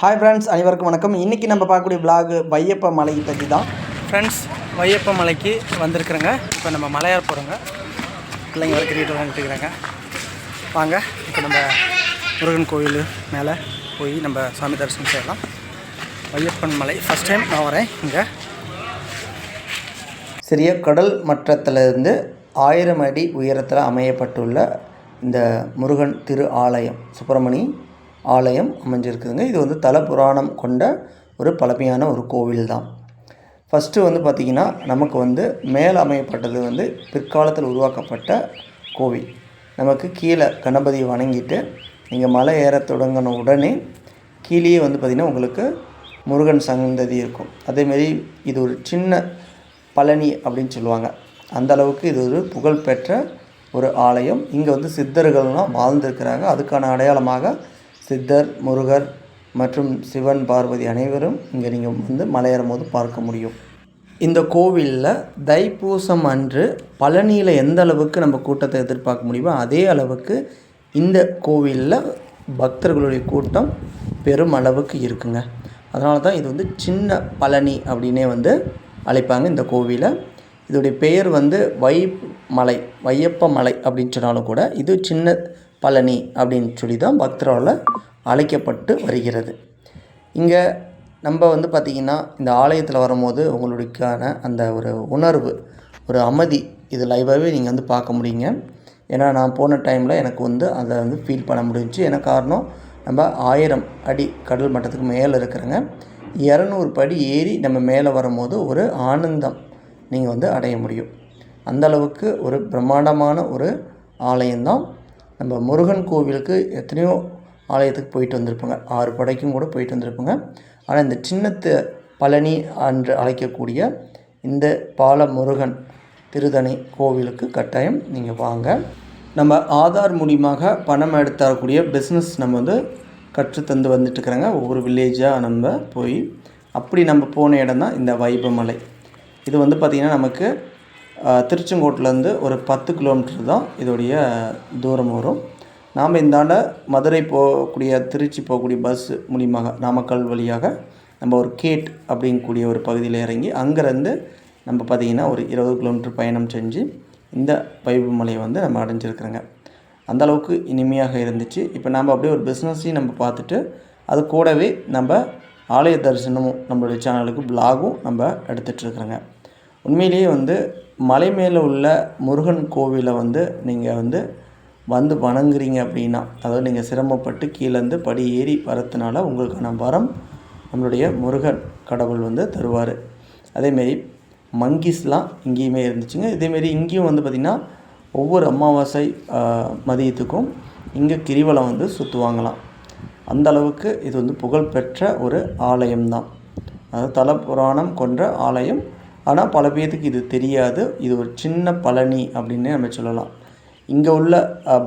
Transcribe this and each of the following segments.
Hi friends அனைவருக்கும் வணக்கம். இன்றைக்கி நம்ம பார்க்கக்கூடிய விலாகு வையப்ப மலை பற்றி தான். ஃப்ரெண்ட்ஸ் வையப்ப மலைக்கு வந்திருக்கிறேங்க. இப்போ நம்ம மலையார் போகிறோங்க பிள்ளைங்க வர கிரிக்கெட் வாங்க இப்போ நம்ம முருகன் கோவில் மேலே போய் நம்ம சாமி தரிசனம் செய்யலாம். வையப்பன் மலை ஃபஸ்ட் டைம் நான் வரேன் இங்கே. சிறிய கடல் மட்டத்திலிருந்து ஆயிரம் அடி உயரத்தில் அமையப்பட்டுள்ள இந்த முருகன் திரு ஆலயம் சுப்பிரமணி ஆலயம் அமைஞ்சிருக்குதுங்க. இது வந்து தல புராணம் கொண்ட ஒரு பழமையான ஒரு கோவில் தான் ஃபஸ்ட்டு வந்து பார்த்திங்கன்னா நமக்கு வந்து மேலே அமையப்பட்டது வந்து பிற்காலத்தில் உருவாக்கப்பட்ட கோவில். நமக்கு கீழே கணபதியை வணங்கிட்டு நீங்கள் மலை ஏற தொடங்கின உடனே கீழேயே வந்து பார்த்திங்கன்னா உங்களுக்கு முருகன் சந்ததி இருக்கும். அதேமாரி இது ஒரு சின்ன பழனி அப்படின்னு சொல்லுவாங்க. அந்த அளவுக்கு இது ஒரு புகழ்பெற்ற ஒரு ஆலயம். இங்கே வந்து சித்தர்கள்லாம் வாழ்ந்திருக்கிறாங்க. அதுக்கான அடையாளமாக சித்தர் முருகர் மற்றும் சிவன் பார்வதி அனைவரும் இங்கே நீங்கள் வந்து மலையேறும் போது பார்க்க முடியும். இந்த கோவிலில் தைப்பூசம் அன்று பழனியில் எந்த அளவுக்கு நம்ம கூட்டத்தை எதிர்பார்க்க முடியுமோ அதே அளவுக்கு இந்த கோவிலில் பக்தர்களுடைய கூட்டம் பெரும் அளவுக்கு இருக்குங்க. அதனால தான் இது வந்து சின்ன பழனி அப்படின்னே வந்து அழைப்பாங்க இந்த கோவிலை. இதோடைய பெயர் வந்து வை மலை வையப்ப மலை அப்படின்னு சொன்னாலும் கூட இது சின்ன பழனி அப்படின்னு சொல்லி தான் பக்தரால் அழைக்கப்பட்டு வருகிறது. இங்கே நம்ம வந்து பார்த்திங்கன்னா இந்த ஆலயத்தில் வரும்போது உங்களுக்கான அந்த ஒரு உணர்வு ஒரு அமைதி இது லைவாகவே நீங்கள் வந்து பார்க்க முடியுங்க. ஏன்னா நான் போன டைமில் எனக்கு வந்து அதை வந்து ஃபீல் பண்ண முடிஞ்சு எனக்கு காரணம்? நம்ம ஆயிரம் அடி கடல் மட்டத்துக்கு மேலே இருக்கிறங்க. இரநூறு படி ஏறி நம்ம மேலே வரும்போது ஒரு ஆனந்தம் நீங்கள் வந்து அடைய முடியும். அந்த அளவுக்கு ஒரு பிரம்மாண்டமான ஒரு ஆலயம்தான். நம்ம முருகன் கோவிலுக்கு எத்தனையோ ஆலயத்துக்கு போயிட்டு வந்திருப்போங்க. ஆறு படைக்கும் கூட போயிட்டு வந்திருப்பாங்க. ஆனால் இந்த சின்னத்து பழனி என்று அழைக்கக்கூடிய இந்த பால முருகன் திருதணி கோவிலுக்கு கட்டாயம் நீங்கள் வாங்க. நம்ம ஆதார் மூலியமாக பணம் எடுத்து தரக்கூடிய பிஸ்னஸ் நம்ம வந்து கற்றுத்தந்து வந்துட்டுருக்குறாங்க. ஒவ்வொரு வில்லேஜாக நம்ம போய் அப்படி நம்ம போன இடம் தான் இந்த வைபமலை. இது வந்து பார்த்திங்கன்னா நமக்கு திருச்செங்கோட்டிலேருந்து ஒரு பத்து கிலோமீட்டர் தான் இதோடைய தூரம் வரும். நாம் இந்தாண்ட மதுரை போகக்கூடிய திருச்சி போகக்கூடிய பஸ் மூலியமாக நாமக்கல் வழியாக நம்ம ஒரு கேட் அப்படிங்கக்கூடிய ஒரு பகுதியில் இறங்கி அங்கேருந்து நம்ம பார்த்திங்கன்னா ஒரு இருபது கிலோமீட்டர் பயணம் செஞ்சு இந்த பைபு மலையை வந்து நம்ம அடைஞ்சிருக்கிறோங்க. அந்த அளவுக்கு இனிமையாக இருந்துச்சு. இப்போ நம்ம அப்படியே ஒரு பிஸ்னஸையும் நம்ம பார்த்துட்டு அது கூடவே நம்ம ஆலய தரிசனமும் நம்மளுடைய சேனலுக்கு பிளாகும் நம்ம எடுத்துகிட்ருக்குறோங்க உண்மையிலேயே வந்து மலை மேலே உள்ள முருகன் கோவிலை வந்து நீங்கள் வந்து வந்து வணங்குறீங்க அப்படின்னா அதாவது நீங்கள் சிரமப்பட்டு கீழேருந்து படி ஏறி வரத்துனால உங்களுக்கான வரம் நம்மளுடைய முருகன் கடவுள் வந்து தருவார். அதேமாரி மங்கிஸ்லாம் இங்கேயுமே இருந்துச்சுங்க. இதேமாரி இங்கேயும் வந்து பார்த்திங்கன்னா ஒவ்வொரு அமாவாசை மதியத்துக்கும் இங்கே கிரிவலம் வந்து சுற்றுவாங்களாம் அந்த அளவுக்கு இது வந்து புகழ்பெற்ற ஒரு ஆலயம்தான். அதாவது தல புராணம் கொன்ற ஆலயம் ஆனால் பல பேர்த்துக்கு இது தெரியாது. இது ஒரு சின்ன பழனி அப்படின்னே நம்ம சொல்லலாம். இங்கே உள்ள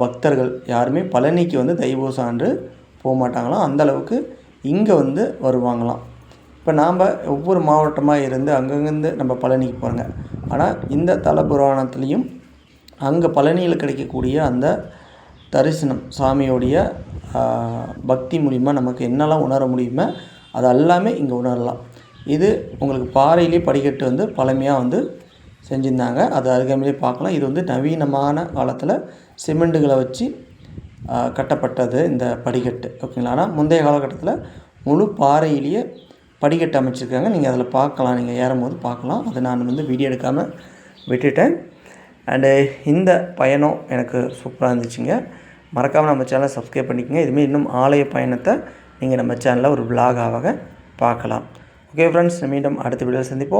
பக்தர்கள் யாருமே பழனிக்கு வந்து தெய்வ சான்று போக மாட்டாங்களாம் அந்தளவுக்கு இங்கே வந்து வருவாங்களாம். இப்போ நாம் ஒவ்வொரு மாவட்டமாக இருந்து அங்கங்கேருந்து நம்ம பழனிக்கு போகிறோங்க ஆனால் இந்த தல புராணத்துலேயும் அங்கே பழனியில் கிடைக்கக்கூடிய அந்த தரிசனம் சாமியோடைய பக்தி மூலிமா நமக்கு என்னெல்லாம் உணர முடியுமோ அது எல்லாமே இங்கே உணரலாம். இது உங்களுக்கு பாறையிலே படிக்கட்டு வந்து பழமையாக வந்து செஞ்சுருந்தாங்க. அது அருகாமையிலே பார்க்கலாம். இது வந்து நவீனமான காலத்தில் சிமெண்ட்டுகளை வச்சு கட்டப்பட்டது இந்த படிக்கட்டு. ஓகேங்களா? ஆனால் முந்தைய காலகட்டத்தில் முழு பாறையிலேயே படிக்கட்டு அமைச்சிருக்காங்க. நீங்கள் அதில் பார்க்கலாம். நீங்கள் ஏறும்போது பார்க்கலாம். அதை நான் வந்து வீடியோ எடுக்காமல் விட்டுட்டேன். அண்டு இந்த பயணம் எனக்கு சூப்பராக இருந்துச்சுங்க. மறக்காமல் நம்ம சேனலை சப்ஸ்கிரைப் பண்ணிக்கோங்க. இதுமாரி இன்னும் ஆலய பயணத்தை நீங்கள் நம்ம சேனலில் ஒரு விலாகாக பார்க்கலாம். ஓகே ஃப்ரெண்ட்ஸ் மீண்டும் அடுத்த வீடியோவில் சந்திப்போம்.